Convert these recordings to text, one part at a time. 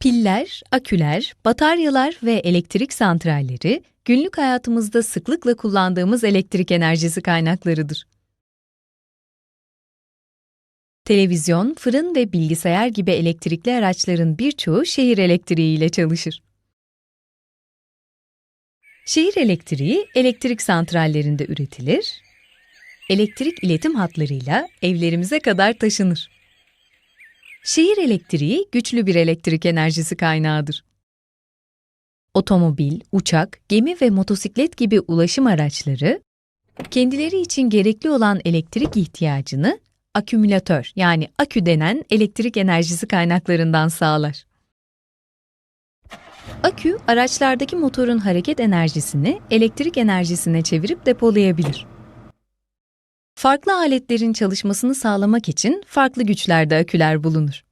Piller, aküler, bataryalar ve elektrik santralleri günlük hayatımızda sıklıkla kullandığımız elektrik enerjisi kaynaklarıdır. Televizyon, fırın ve bilgisayar gibi elektrikli araçların birçoğu şehir elektriği ile çalışır. Şehir elektriği elektrik santrallerinde üretilir, elektrik iletim hatlarıyla evlerimize kadar taşınır. Şehir elektriği güçlü bir elektrik enerjisi kaynağıdır. Otomobil, uçak, gemi ve motosiklet gibi ulaşım araçları kendileri için gerekli olan elektrik ihtiyacını akümülatör yani akü denen elektrik enerjisi kaynaklarından sağlar. Akü, araçlardaki motorun hareket enerjisini elektrik enerjisine çevirip depolayabilir. Farklı aletlerin çalışmasını sağlamak için farklı güçlerde aküler bulunur.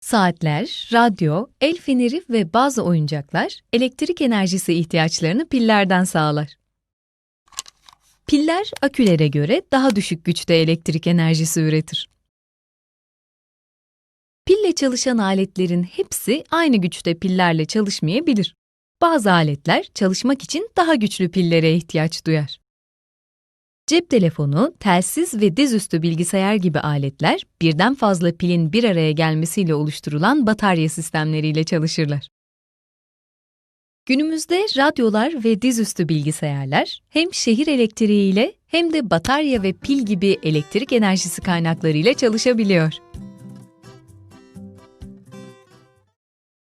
Saatler, radyo, el feneri ve bazı oyuncaklar elektrik enerjisi ihtiyaçlarını pillerden sağlar. Piller akülere göre daha düşük güçte elektrik enerjisi üretir. Pille çalışan aletlerin hepsi aynı güçte pillerle çalışmayabilir. Bazı aletler çalışmak için daha güçlü pillere ihtiyaç duyar. Cep telefonu, telsiz ve dizüstü bilgisayar gibi aletler birden fazla pilin bir araya gelmesiyle oluşturulan batarya sistemleriyle çalışırlar. Günümüzde radyolar ve dizüstü bilgisayarlar hem şehir elektriğiyle hem de batarya ve pil gibi elektrik enerjisi kaynaklarıyla çalışabiliyor.